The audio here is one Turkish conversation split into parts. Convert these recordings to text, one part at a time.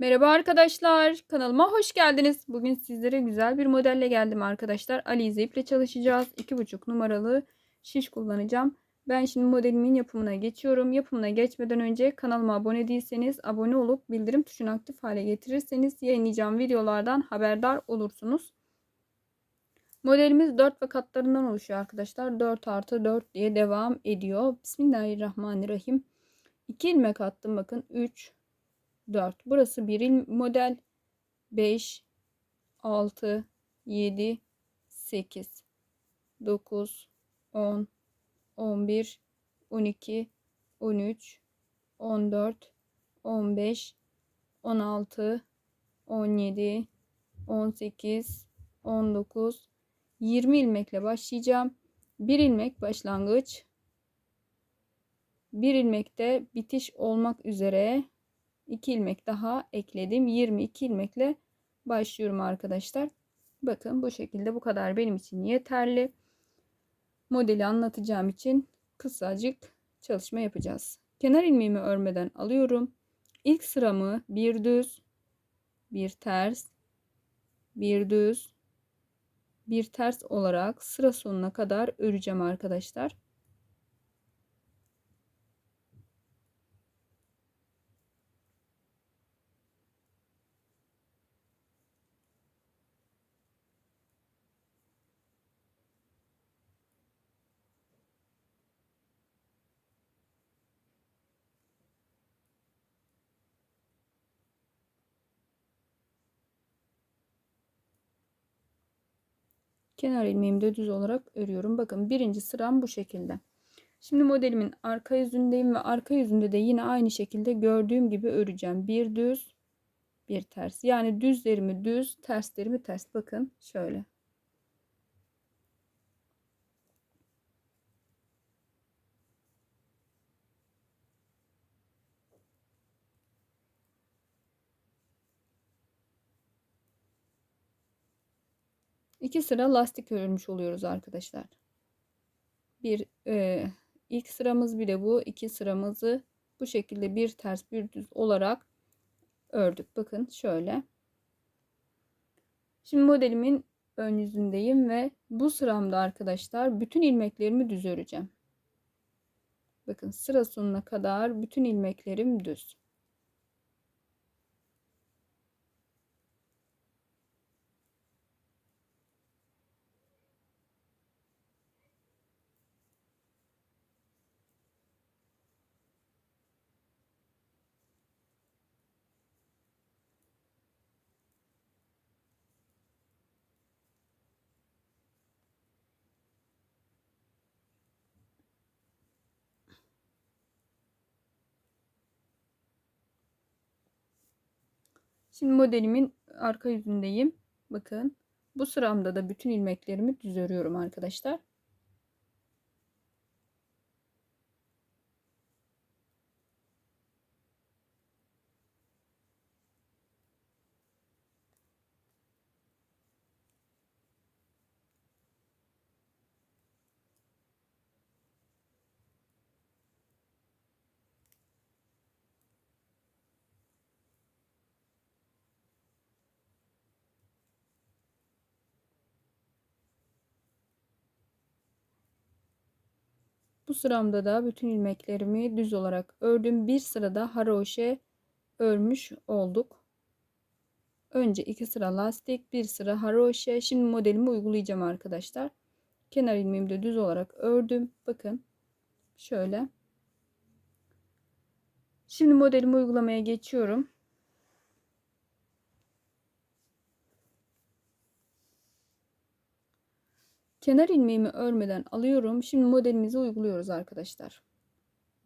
Merhaba arkadaşlar, kanalıma hoş geldiniz. Bugün sizlere güzel bir modelle geldim arkadaşlar. Alize iple çalışacağız. 2,5 numaralı şiş kullanacağım. Ben şimdi modelimin yapımına geçiyorum. Yapımına geçmeden önce kanalıma abone değilseniz abone olup bildirim tuşunu aktif hale getirirseniz yayınlayacağım videolardan haberdar olursunuz. Modelimiz 4 ve katlarından oluşuyor arkadaşlar. 4 artı 4 diye devam ediyor. Bismillahirrahmanirrahim. 2 ilmek attım bakın 3 4. Burası bir il model. 5, 6, 7, 8, 9, 10, 11, 12, 13, 14, 15, 16, 17, 18, 19, 20 ilmekle başlayacağım. 1 ilmek başlangıç. 1 ilmekte bitiş olmak üzere 2 ilmek daha ekledim. 22 ilmekle başlıyorum arkadaşlar. Bakın bu şekilde bu kadar benim için yeterli. Modeli anlatacağım için kısacık çalışma yapacağız. Kenar ilmeğimi örmeden alıyorum. İlk sıramı bir düz, bir ters, bir düz, bir ters olarak sıra sonuna kadar öreceğim arkadaşlar. Kenar ilmeğimi düz olarak örüyorum. Bakın birinci sıram bu şekilde. Şimdi modelimin arka yüzündeyim ve arka yüzünde de yine aynı şekilde gördüğüm gibi öreceğim. Bir düz, bir ters. Yani düzlerimi düz, terslerimi ters. Bakın şöyle. İki sıra lastik örmüş oluyoruz arkadaşlar. Bir e, ilk sıramız bile bu. iki sıramızı bu şekilde bir ters bir düz olarak ördük. Bakın şöyle. Şimdi modelimin ön yüzündeyim ve bu sıramda arkadaşlar bütün ilmeklerimi düz öreceğim. Bakın sıra sonuna kadar bütün ilmeklerim düz. Şimdi modelimin arka yüzündeyim. Bakın bu sıramda da bütün ilmeklerimi düz örüyorum arkadaşlar. Bu sıramda da bütün ilmeklerimi düz olarak ördüm. Bir sırada haroşe örmüş olduk. Önce iki sıra lastik, bir sıra haroşe. Şimdi modelimi uygulayacağım arkadaşlar. Kenar ilmeğimi de düz olarak ördüm. Bakın şöyle. Şimdi modelimi uygulamaya geçiyorum. Kenar ilmeğimi örmeden alıyorum. Şimdi modelimizi uyguluyoruz arkadaşlar.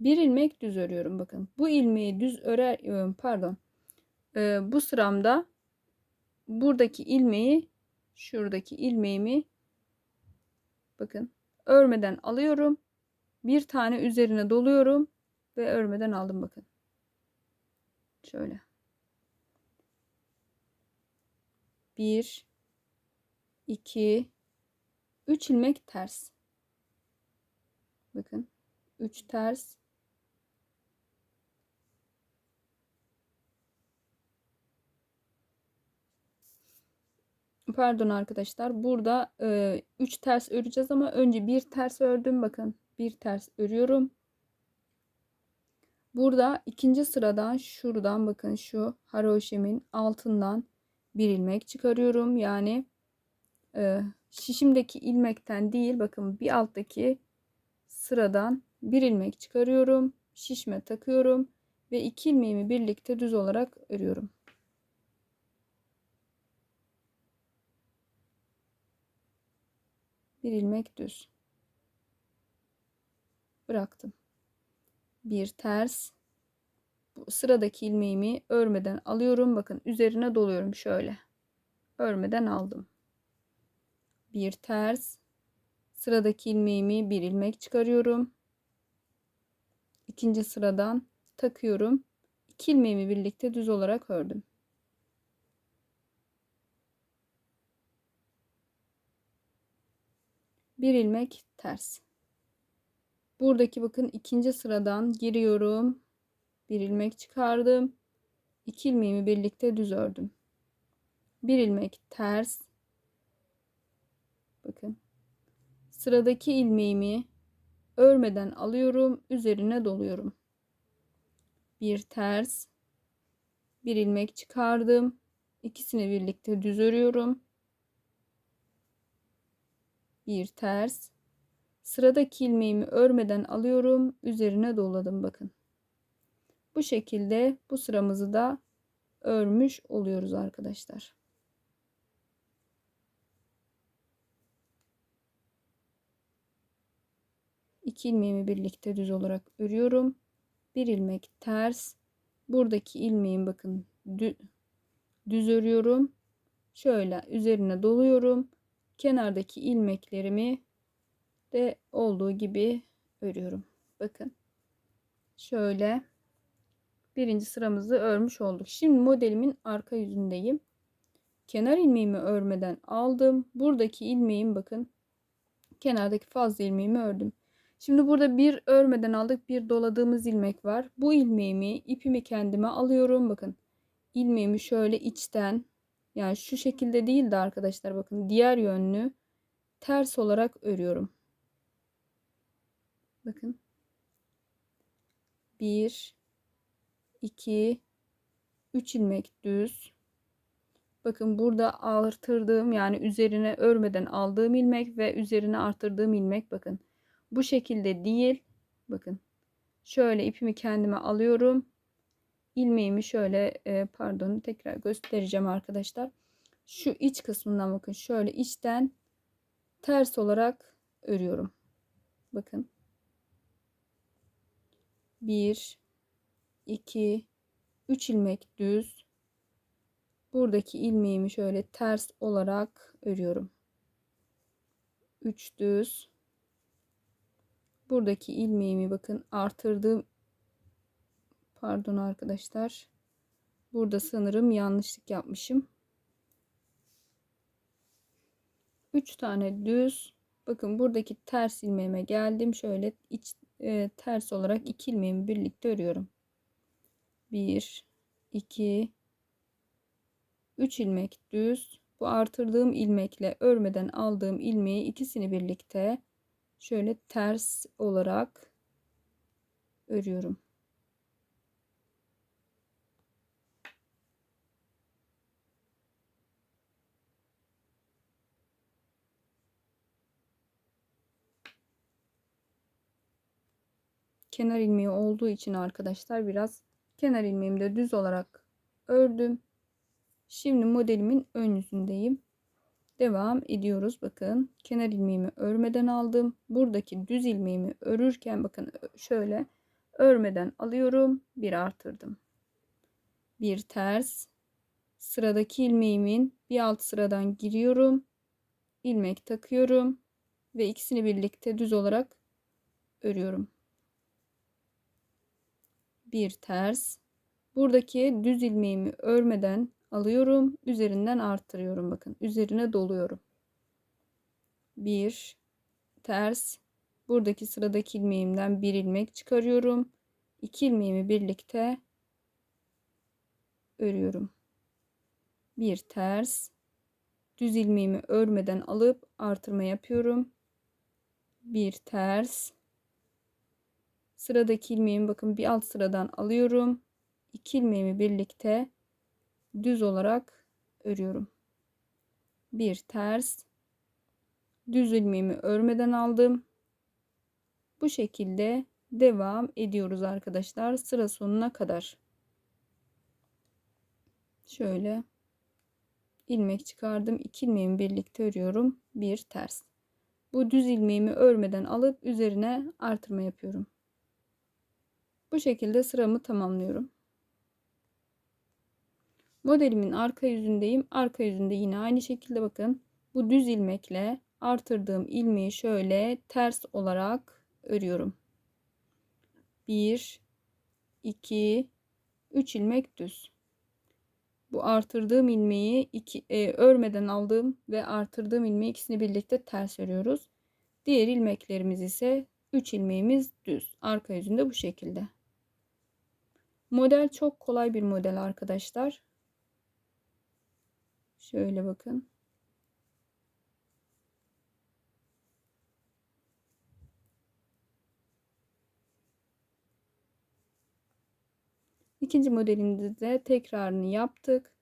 Bir ilmek düz örüyorum bakın. Bu ilmeği düz örer e, pardon. Ee, bu sıramda buradaki ilmeği şuradaki ilmeğimi bakın örmeden alıyorum. Bir tane üzerine doluyorum ve örmeden aldım bakın. Şöyle. Bir, iki, 3 ilmek ters. Bakın 3 ters. Pardon arkadaşlar. Burada 3 e, ters öreceğiz ama önce bir ters ördüm. Bakın bir ters örüyorum. Burada ikinci sıradan şuradan bakın şu haroşemin altından bir ilmek çıkarıyorum. Yani e, şişimdeki ilmekten değil bakın bir alttaki sıradan bir ilmek çıkarıyorum şişme takıyorum ve iki ilmeğimi birlikte düz olarak örüyorum. Bir ilmek düz. Bıraktım. Bir ters. Bu sıradaki ilmeğimi örmeden alıyorum. Bakın üzerine doluyorum şöyle. Örmeden aldım bir ters. Sıradaki ilmeğimi bir ilmek çıkarıyorum. İkinci sıradan takıyorum. İki ilmeğimi birlikte düz olarak ördüm. Bir ilmek ters. Buradaki bakın ikinci sıradan giriyorum. Bir ilmek çıkardım. İki ilmeğimi birlikte düz ördüm. Bir ilmek ters bakın. Sıradaki ilmeğimi örmeden alıyorum üzerine doluyorum. Bir ters bir ilmek çıkardım. İkisini birlikte düz örüyorum. Bir ters. Sıradaki ilmeğimi örmeden alıyorum üzerine doladım bakın. Bu şekilde bu sıramızı da örmüş oluyoruz arkadaşlar iki ilmeğimi birlikte düz olarak örüyorum bir ilmek ters buradaki ilmeğin bakın düz örüyorum şöyle üzerine doluyorum kenardaki ilmeklerimi de olduğu gibi örüyorum. Bakın. Şöyle birinci sıramızı örmüş olduk. Şimdi modelimin arka yüzündeyim. Kenar ilmeğimi örmeden aldım. Buradaki ilmeğim bakın. Kenardaki fazla ilmeğimi ördüm. Şimdi burada bir örmeden aldık. Bir doladığımız ilmek var. Bu ilmeğimi ipimi kendime alıyorum. Bakın. ilmeğimi şöyle içten yani şu şekilde değil de arkadaşlar bakın diğer yönlü ters olarak örüyorum. Bakın. 1 2 3 ilmek düz. Bakın burada artırdığım yani üzerine örmeden aldığım ilmek ve üzerine artırdığım ilmek bakın. Bu şekilde değil. Bakın. Şöyle ipimi kendime alıyorum ilmeğimi şöyle e, pardon tekrar göstereceğim arkadaşlar. Şu iç kısmından bakın şöyle içten ters olarak örüyorum. Bakın. 1 2 3 ilmek düz. Buradaki ilmeğimi şöyle ters olarak örüyorum. 3 düz. Buradaki ilmeğimi bakın artırdığım Pardon arkadaşlar. Burada sanırım yanlışlık yapmışım. 3 tane düz. Bakın buradaki ters ilmeğime geldim. Şöyle iç e, ters olarak iki ilmeğimi birlikte örüyorum. 1 2 3 ilmek düz. Bu artırdığım ilmekle örmeden aldığım ilmeği ikisini birlikte şöyle ters olarak örüyorum. kenar ilmeği olduğu için arkadaşlar biraz kenar ilmeğimi de düz olarak ördüm. Şimdi modelimin ön yüzündeyim. Devam ediyoruz. Bakın kenar ilmeğimi örmeden aldım. Buradaki düz ilmeğimi örürken bakın şöyle örmeden alıyorum. Bir artırdım. Bir ters. Sıradaki ilmeğimin bir alt sıradan giriyorum. ilmek takıyorum ve ikisini birlikte düz olarak örüyorum bir ters buradaki düz ilmeğimi örmeden alıyorum üzerinden arttırıyorum bakın üzerine doluyorum bir ters buradaki sıradaki ilmeğimden bir ilmek çıkarıyorum iki ilmeğimi birlikte örüyorum bir ters düz ilmeğimi örmeden alıp artırma yapıyorum. Bir ters. Sıradaki ilmeğimi bakın bir alt sıradan alıyorum. İki ilmeğimi birlikte düz olarak örüyorum. Bir ters. Düz ilmeğimi örmeden aldım. Bu şekilde devam ediyoruz arkadaşlar sıra sonuna kadar. Şöyle ilmek çıkardım. İki ilmeğimi birlikte örüyorum. Bir ters. Bu düz ilmeğimi örmeden alıp üzerine artırma yapıyorum. Bu şekilde sıramı tamamlıyorum. Modelimin arka yüzündeyim. Arka yüzünde yine aynı şekilde bakın. Bu düz ilmekle artırdığım ilmeği şöyle ters olarak örüyorum. 1 2 3 ilmek düz. Bu artırdığım ilmeği iki, e, örmeden aldığım ve artırdığım ilmeği ikisini birlikte ters örüyoruz. Diğer ilmeklerimiz ise 3 ilmeğimiz düz. Arka yüzünde bu şekilde. Model çok kolay bir model arkadaşlar. Şöyle bakın. İkinci modelimizde de tekrarını yaptık.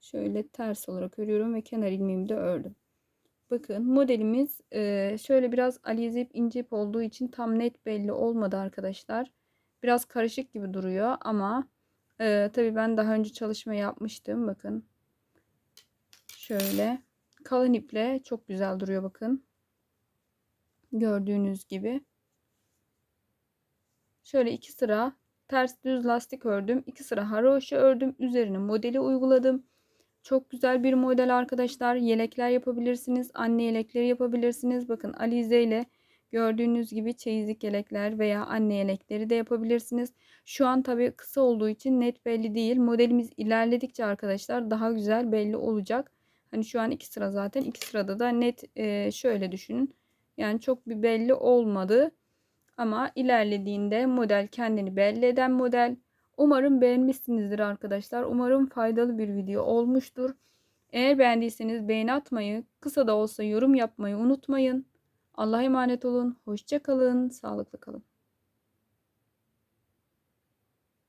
Şöyle ters olarak örüyorum ve kenar ilmeğimi de ördüm. Bakın modelimiz e, şöyle biraz alize ip ince ip olduğu için tam net belli olmadı arkadaşlar. Biraz karışık gibi duruyor ama e, tabii ben daha önce çalışma yapmıştım. Bakın şöyle kalın iple çok güzel duruyor bakın. Gördüğünüz gibi. Şöyle iki sıra ters düz lastik ördüm. 2 sıra haroşa ördüm. Üzerine modeli uyguladım. Çok güzel bir model arkadaşlar. Yelekler yapabilirsiniz. Anne yelekleri yapabilirsiniz. Bakın Alize ile gördüğünüz gibi çeyizlik yelekler veya anne yelekleri de yapabilirsiniz. Şu an tabi kısa olduğu için net belli değil. Modelimiz ilerledikçe arkadaşlar daha güzel belli olacak. Hani şu an iki sıra zaten. iki sırada da net e, şöyle düşünün. Yani çok bir belli olmadı. Ama ilerlediğinde model kendini belli eden model. Umarım beğenmişsinizdir arkadaşlar. Umarım faydalı bir video olmuştur. Eğer beğendiyseniz beğeni atmayı, kısa da olsa yorum yapmayı unutmayın. Allah'a emanet olun. Hoşça kalın. Sağlıklı kalın.